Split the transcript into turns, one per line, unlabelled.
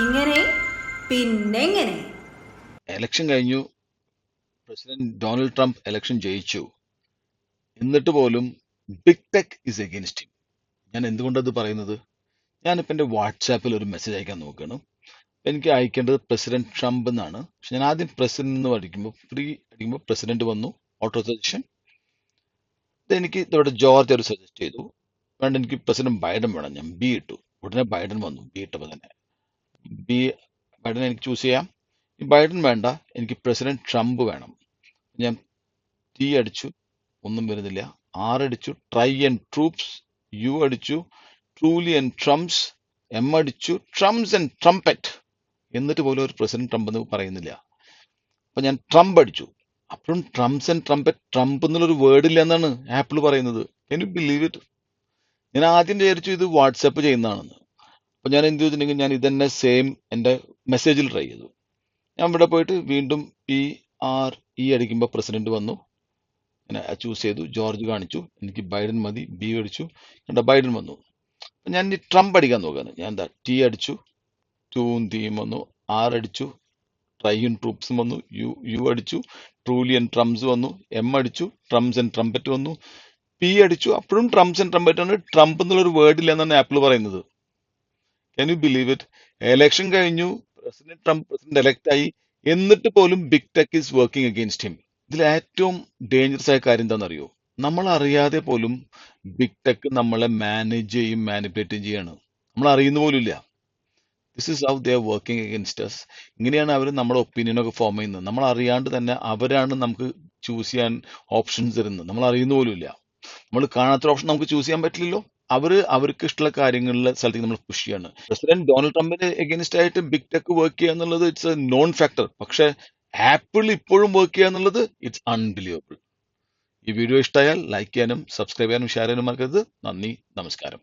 ഇങ്ങനെ പിന്നെങ്ങനെ
എലക്ഷൻ കഴിഞ്ഞു. പ്രസിഡന്റ് ഡൊണാൾഡ് ട്രംപ് എലക്ഷൻ ജയിച്ചു. എന്നിട്ട് പോലും big tech is against him ഞാൻ എന്തുകൊണ്ടത് പറയുന്നത്? ഞാനിപ്പോൾ എന്റെ വാട്സാപ്പിൽ ഒരു മെസ്സേജ് അയക്കാൻ നോക്കുകയാണ്. എനിക്ക് അയക്കേണ്ടത് പ്രസിഡന്റ് ട്രംപ് എന്നാണ്. പക്ഷെ ഞാൻ ആദ്യം പ്രസിഡന്റ് എന്ന് പഠിക്കുമ്പോൾ ഫ്രീ അടിക്കുമ്പോൾ പ്രസിഡന്റ് വന്നു ഓട്ടോ സജഷൻ എനിക്ക് ഇവിടെ ജോർജ് ഒരു സജസ്റ്റ് ചെയ്തു. വേണ്ട എനിക്ക് പ്രസിഡന്റ് ബൈഡൻ വേണം. ഞാൻ ബി ഇട്ടു. ഉടനെ ബൈഡൻ വന്നു. ബി ഇട്ടപ്പോൾ തന്നെ. ബി ബൈഡൻ എനിക്ക് ചൂസ് ചെയ്യാം. ബൈഡൻ വേണ്ട എനിക്ക് പ്രസിഡന്റ് ട്രംപ് വേണം. ഞാൻ ടി അടിച്ചു ഒന്നും വരുന്നില്ല. ആർ അടിച്ചു ട്രൈ ആൻഡ് ട്രൂപ്സ് യു അടിച്ചു ട്രൂലി ആൻഡ് ട്രംപ്സ് എം അടിച്ചു ട്രംപ്സ് ആൻഡ് ട്രംപറ്റ് എന്നിട്ട് പോലും ഒരു പ്രസിഡന്റ് ട്രംപ് എന്ന് പറയുന്നില്ല. അപ്പൊ ഞാൻ ട്രംപ് അടിച്ചു. അപ്പോഴും ട്രംപ്സ് ആൻഡ് ട്രംപറ്റ് ട്രംപ് എന്നുള്ളൊരു വേർഡ് ഇല്ല എന്നാണ് ആപ്പിൾ പറയുന്നത്. എനിക്ക് ബിലീവ് ഇറ്റ് ഞാൻ ആദ്യം വിചാരിച്ചു ഇത് വാട്സപ്പ് ചെയ്യുന്നതാണെന്ന്. അപ്പൊ ഞാൻ എന്ത് ചെയ്തിട്ടുണ്ടെങ്കിൽ ഞാൻ ഇതന്നെ സെയിം എന്റെ മെസ്സേജിൽ ട്രൈ ചെയ്തു. ഞാൻ ഇവിടെ പോയിട്ട് വീണ്ടും പി ആർ ഇ അടിക്കുമ്പോൾ പ്രസിഡന്റ് വന്നു. ചൂസ് ചെയ്തു. ജോർജ് കാണിച്ചു. എനിക്ക് ബൈഡൻ മതി. ബി അടിച്ചു. കണ്ട ബൈഡൻ വന്നു. ഞാൻ ഇനി ട്രംപ് അടിക്കാൻ നോക്കാണ്. ഞാൻ എന്താ ടി അടിച്ചു. ടൂവും തീയും വന്നു. ആർ അടിച്ചു. ട്രൈയും ട്രൂപ്സും വന്നു. യു യു അടിച്ചു. ട്രൂലി ആൻഡ് ട്രംസ് വന്നു. എം അടിച്ചു. ട്രംസ് ആൻഡ് ട്രംപറ്റ് വന്നു. പി അടിച്ചു. അപ്പോഴും ട്രംസ് ആൻഡ് ട്രംപറ്റ് ആണ്. ട്രംപ് എന്നുള്ളൊരു വേർഡ് ഇല്ല എന്നാണ് ആപ്പിൾ പറയുന്നത്. Can you believe it election കഴിഞ്ഞു. പ്രസിഡന്റ് ട്രംപ് പ്രസിഡന്റ് എലക്ട് ആയി എന്നിട്ട് പോലും big tech is working against him ഇതിൽ ഏറ്റവും ഡേഞ്ചറസ് ആയ കാര്യം എന്താണെന്നറിയോ? നമ്മൾ അറിയാതെ പോലും ബിഗ് ടെക് നമ്മളെ മാനേജ് ചെയ്യും മാനിപ്പുലേറ്റും ചെയ്യാണ്. നമ്മൾ അറിയുന്ന പോലും ഇല്ല. This is how they working against us ഇങ്ങനെയാണ് അവർ നമ്മുടെ ഒപ്പീനിയനൊക്കെ ഫോം ചെയ്യുന്നത്. നമ്മൾ അറിയാണ്ട് തന്നെ അവരാണ് നമുക്ക് ചൂസ് ചെയ്യാൻ ഓപ്ഷൻസ് തരുന്നത്. നമ്മൾ അറിയുന്ന പോലും ഇല്ല. നമ്മൾ കാണാത്ത ഓപ്ഷൻ നമുക്ക് ചൂസ് ചെയ്യാൻ പറ്റില്ലല്ലോ. അവർ അവർക്ക് ഇഷ്ടമുള്ള കാര്യങ്ങളിലെ സ്ഥലത്തേക്ക് നമ്മൾ പുഷ് ചെയ്യാണ്. പ്രസിഡന്റ് ഡൊണാൾഡ് ട്രംപിന് എഗൈൻസ്റ്റ് ആയിട്ട് ബിഗ് ടെക് വർക്ക് ചെയ്യുക എന്നുള്ളത് ഇറ്റ്സ് എ നോൺ ഫാക്ടർ പക്ഷെ ആപ്പിൾ ഇപ്പോഴും വർക്ക് ചെയ്യുക എന്നുള്ളത് ഇറ്റ്സ് അൺബിലീവബിൾ ഈ വീഡിയോ ഇഷ്ടമായാൽ ലൈക്ക് ചെയ്യാനും സബ്സ്ക്രൈബ് ചെയ്യാനും ഷെയർ ചെയ്യാനും മറക്കരുത്. നന്ദി നമസ്കാരം.